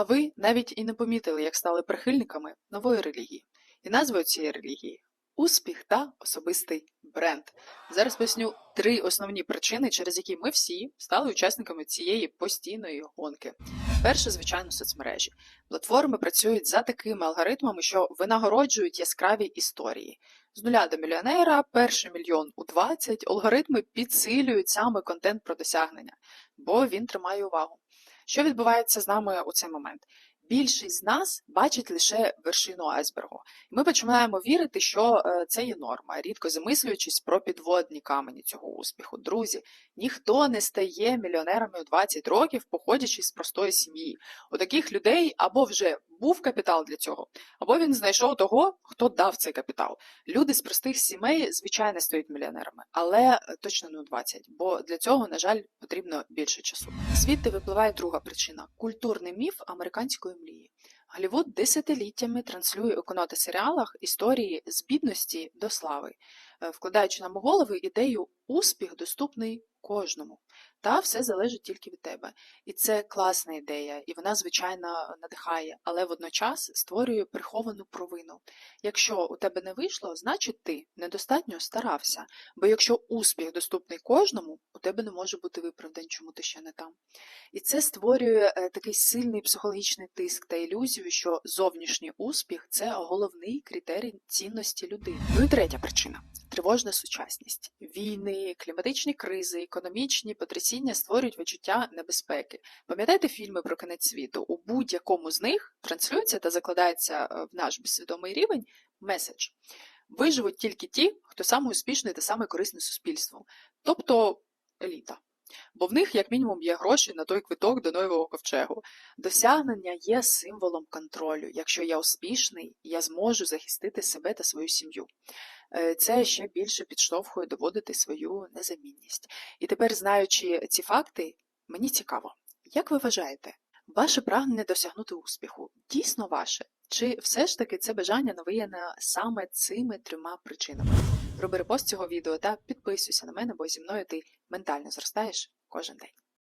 А ви навіть і не помітили, як стали прихильниками нової релігії. І назвою цієї релігії успіх та особистий бренд. Зараз поясню три основні причини, через які ми всі стали учасниками цієї постійної гонки. Перше, звичайно, соцмережі. Платформи працюють за такими алгоритмами, що винагороджують яскраві історії. З нуля до мільйонера, перший мільйон у 20, алгоритми підсилюють саме контент про досягнення, бо він тримає увагу. Що відбувається з нами у цей момент? Більшість з нас бачить лише вершину айсбергу. І ми починаємо вірити, що е, це є норма, рідко замислюючись про підводні камені цього успіху. Друзі, ніхто не стає мільйонерами у 20 років, походячи з простої сім'ї. У таких людей або вже був капітал для цього, або він знайшов того, хто дав цей капітал. Люди з простих сімей, звичайно, стають мільйонерами, але е, точно не у 20, бо для цього, на жаль, потрібно більше часу. Звідти випливає друга причина культурний міф американської мрії. Голлівуд десятиліттями транслює у кінотосеріалах історії з бідності до слави, е, вкладаючи нам у голови ідею успіх доступний кожному. Та все залежить тільки від тебе. І це класна ідея, і вона, звичайно, надихає, але водночас створює приховану провину. Якщо у тебе не вийшло, значить ти недостатньо старався. Бо якщо успіх доступний кожному, у тебе не може бути виправдань, чому ти ще не там. І це створює е, такий сильний психологічний тиск та ілюзію, що зовнішній успіх це головний критерій цінності людини. Ну і третя причина тривожна сучасність. Війни, кліматичні кризи, економічні потрясіння створюють відчуття небезпеки. Пам'ятаєте фільми про кінець світу? У будь-якому з них транслюється та закладається е, в наш безсвідомий рівень меседж. Виживуть тільки ті, хто саме успішний та саме корисний суспільству, тобто еліта. Бо в них, як мінімум, є гроші на той квиток до нового ковчегу. Досягнення є символом контролю. Якщо я успішний, я зможу захистити себе та свою сім'ю. Е, Це ще більше підштовхує доводити свою незамінність. І тепер, знаючи ці факти, мені цікаво, як ви вважаєте, ваше прагнення досягнути успіху дійсно ваше? Чи все ж таки це бажання навіяне саме цими трьома причинами? Роби репост цього відео та підписуйся на мене, бо зі мною ти ментально зростаєш кожен день.